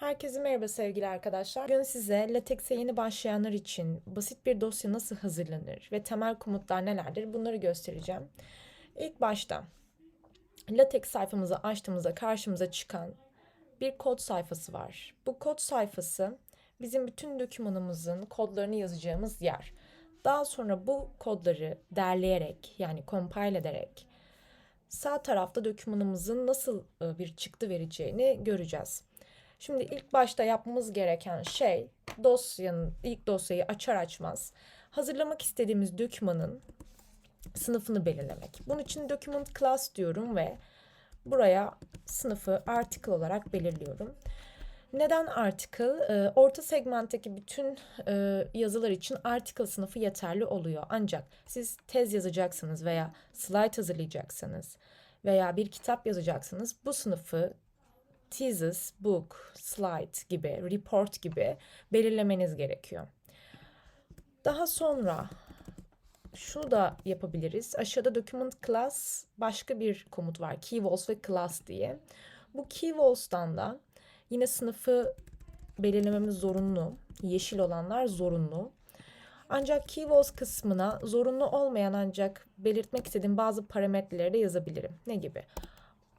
Herkese merhaba sevgili arkadaşlar. Bugün size LaTeX'e yeni başlayanlar için basit bir dosya nasıl hazırlanır ve temel komutlar nelerdir bunları göstereceğim. İlk başta LaTeX sayfamızı açtığımızda karşımıza çıkan bir kod sayfası var. Bu kod sayfası bizim bütün dokümanımızın kodlarını yazacağımız yer. Daha sonra bu kodları derleyerek yani compile ederek sağ tarafta dokümanımızın nasıl e, bir çıktı vereceğini göreceğiz. Şimdi ilk başta yapmamız gereken şey dosyanın ilk dosyayı açar açmaz hazırlamak istediğimiz dokümanın sınıfını belirlemek. Bunun için document class diyorum ve buraya sınıfı article olarak belirliyorum. Neden article? Ee, orta segmentteki bütün e, yazılar için article sınıfı yeterli oluyor. Ancak siz tez yazacaksınız veya slide hazırlayacaksanız veya bir kitap yazacaksınız bu sınıfı thesis, book, slide gibi, report gibi belirlemeniz gerekiyor. Daha sonra şunu da yapabiliriz. Aşağıda document class başka bir komut var. Keyvalues ve class diye. Bu keyvalues'tan da yine sınıfı belirlememiz zorunlu. Yeşil olanlar zorunlu. Ancak keyvalues kısmına zorunlu olmayan ancak belirtmek istediğim bazı parametreleri de yazabilirim. Ne gibi?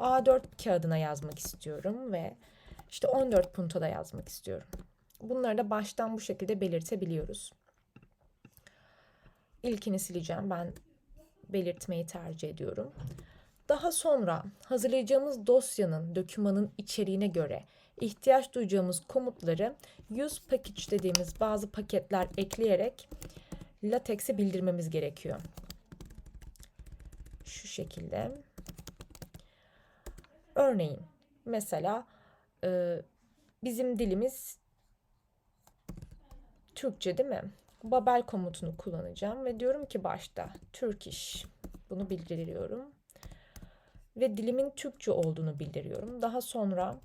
A4 kağıdına yazmak istiyorum ve işte 14 puntoda yazmak istiyorum. Bunları da baştan bu şekilde belirtebiliyoruz. İlkini sileceğim. Ben belirtmeyi tercih ediyorum. Daha sonra hazırlayacağımız dosyanın, dokümanın içeriğine göre ihtiyaç duyacağımız komutları use package dediğimiz bazı paketler ekleyerek LaTeX'e bildirmemiz gerekiyor. Şu şekilde. Örneğin mesela e, bizim dilimiz Türkçe değil mi? Babel komutunu kullanacağım ve diyorum ki başta Turkish bunu bildiriyorum. Ve dilimin Türkçe olduğunu bildiriyorum. Daha sonra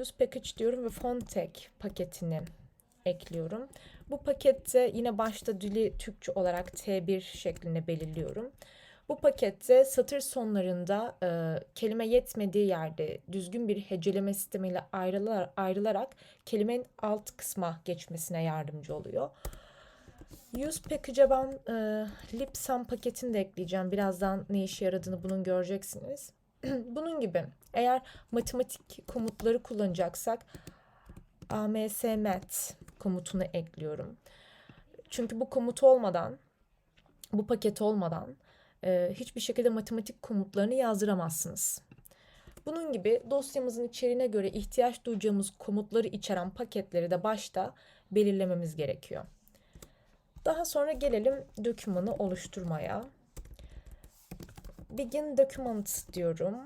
use package diyorum ve fontek paketini ekliyorum. Bu pakette yine başta dili Türkçe olarak T1 şeklinde belirliyorum. Bu pakette satır sonlarında e, kelime yetmediği yerde düzgün bir heceleme sistemiyle ayrılar, ayrılarak kelimenin alt kısma geçmesine yardımcı oluyor. Use package'e ben e, lipsum paketini de ekleyeceğim. Birazdan ne işe yaradığını bunun göreceksiniz. bunun gibi eğer matematik komutları kullanacaksak amsmet komutunu ekliyorum. Çünkü bu komut olmadan, bu paket olmadan e, hiçbir şekilde matematik komutlarını yazdıramazsınız. Bunun gibi dosyamızın içeriğine göre ihtiyaç duyacağımız komutları içeren paketleri de başta belirlememiz gerekiyor. Daha sonra gelelim dokümanı oluşturmaya. Begin document diyorum.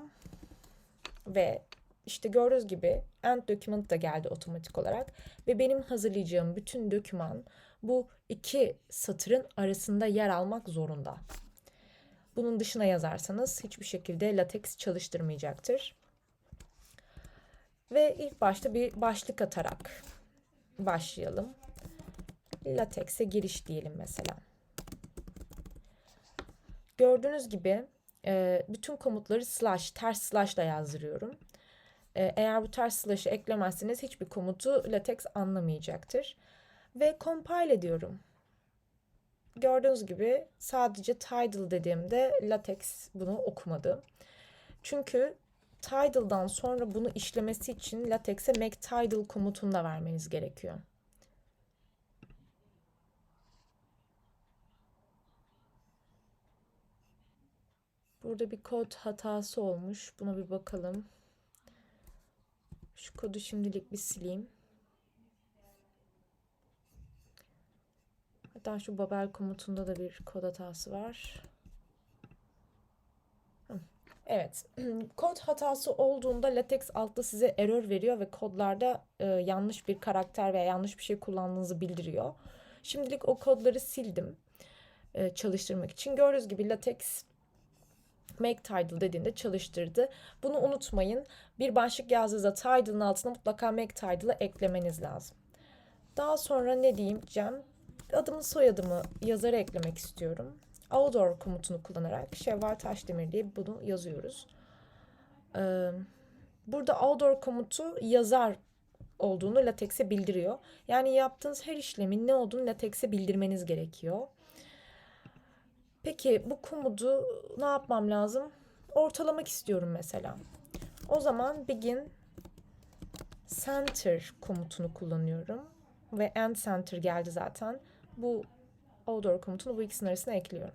Ve işte gördüğünüz gibi end document da geldi otomatik olarak. Ve benim hazırlayacağım bütün doküman bu iki satırın arasında yer almak zorunda. Bunun dışına yazarsanız hiçbir şekilde latex çalıştırmayacaktır. Ve ilk başta bir başlık atarak başlayalım. Latex'e giriş diyelim mesela. Gördüğünüz gibi e, bütün komutları slash, ters slash ile yazdırıyorum. E, eğer bu ters slash'ı eklemezseniz hiçbir komutu latex anlamayacaktır. Ve compile ediyorum gördüğünüz gibi sadece Tidal dediğimde latex bunu okumadı. Çünkü Tidal'dan sonra bunu işlemesi için latex'e make tidal komutunu da vermeniz gerekiyor. Burada bir kod hatası olmuş. Buna bir bakalım. Şu kodu şimdilik bir sileyim. Hatta şu Babel komutunda da bir kod hatası var. Evet. Kod hatası olduğunda LaTeX altta size error veriyor ve kodlarda e, yanlış bir karakter veya yanlış bir şey kullandığınızı bildiriyor. Şimdilik o kodları sildim e, çalıştırmak için. Gördüğünüz gibi LaTeX make title dediğinde çalıştırdı. Bunu unutmayın. Bir başlık yazdığınızda title'ın altına mutlaka make title'ı eklemeniz lazım. Daha sonra ne diyeceğim? Adımı soyadımı yazara eklemek istiyorum. Outdoor komutunu kullanarak Şevval Taşdemir diye bunu yazıyoruz. Ee, Burada outdoor komutu yazar olduğunu LaTeX'e bildiriyor. Yani yaptığınız her işlemin ne olduğunu LaTeX'e bildirmeniz gerekiyor. Peki bu komutu ne yapmam lazım? Ortalamak istiyorum mesela. O zaman begin center komutunu kullanıyorum. Ve end center geldi zaten. Bu outdoor komutunu bu ikisinin arasına ekliyorum.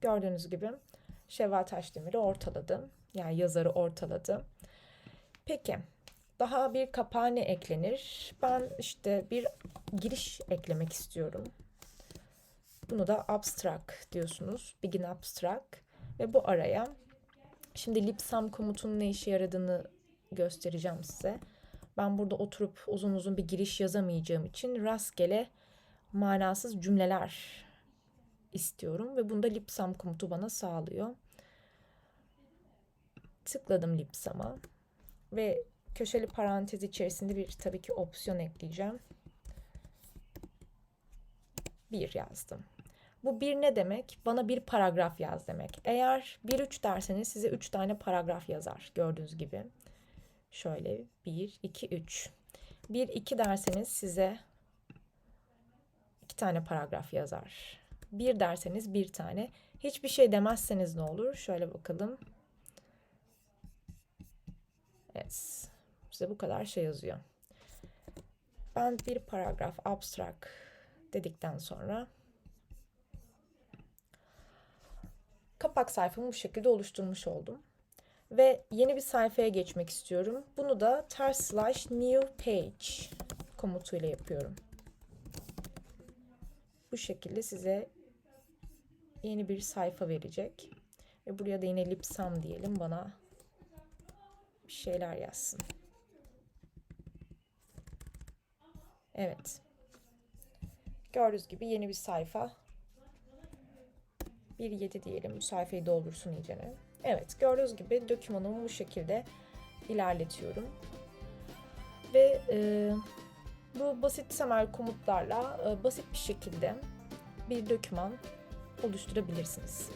Gördüğünüz gibi Şevval Taşdemir'i ortaladım. Yani yazarı ortaladı. Peki daha bir kapağı eklenir? Ben işte bir giriş eklemek istiyorum. Bunu da abstract diyorsunuz. Begin abstract. Ve bu araya şimdi lipsum komutunun ne işe yaradığını göstereceğim size. Ben burada oturup uzun uzun bir giriş yazamayacağım için rastgele manasız cümleler istiyorum ve bunda lipsum komutu bana sağlıyor. Tıkladım lipsum'a ve köşeli parantez içerisinde bir tabii ki opsiyon ekleyeceğim. Bir yazdım. Bu bir ne demek? Bana bir paragraf yaz demek. Eğer bir üç derseniz size üç tane paragraf yazar gördüğünüz gibi. Şöyle bir, iki, üç. Bir iki derseniz size iki tane paragraf yazar. Bir derseniz bir tane. Hiçbir şey demezseniz ne olur? Şöyle bakalım. Evet. Size bu kadar şey yazıyor. Ben bir paragraf abstract dedikten sonra kapak sayfamı bu şekilde oluşturmuş oldum. Ve yeni bir sayfaya geçmek istiyorum. Bunu da ters slash new page komutuyla yapıyorum. Bu şekilde size yeni bir sayfa verecek. Ve buraya da yine lipsum diyelim bana bir şeyler yazsın. Evet. Gördüğünüz gibi yeni bir sayfa. 1.7 diyelim. Bu sayfayı doldursun iyicene. Evet gördüğünüz gibi dokümanımı bu şekilde ilerletiyorum. Ve e, bu basit temel komutlarla e, basit bir şekilde bir doküman oluşturabilirsiniz.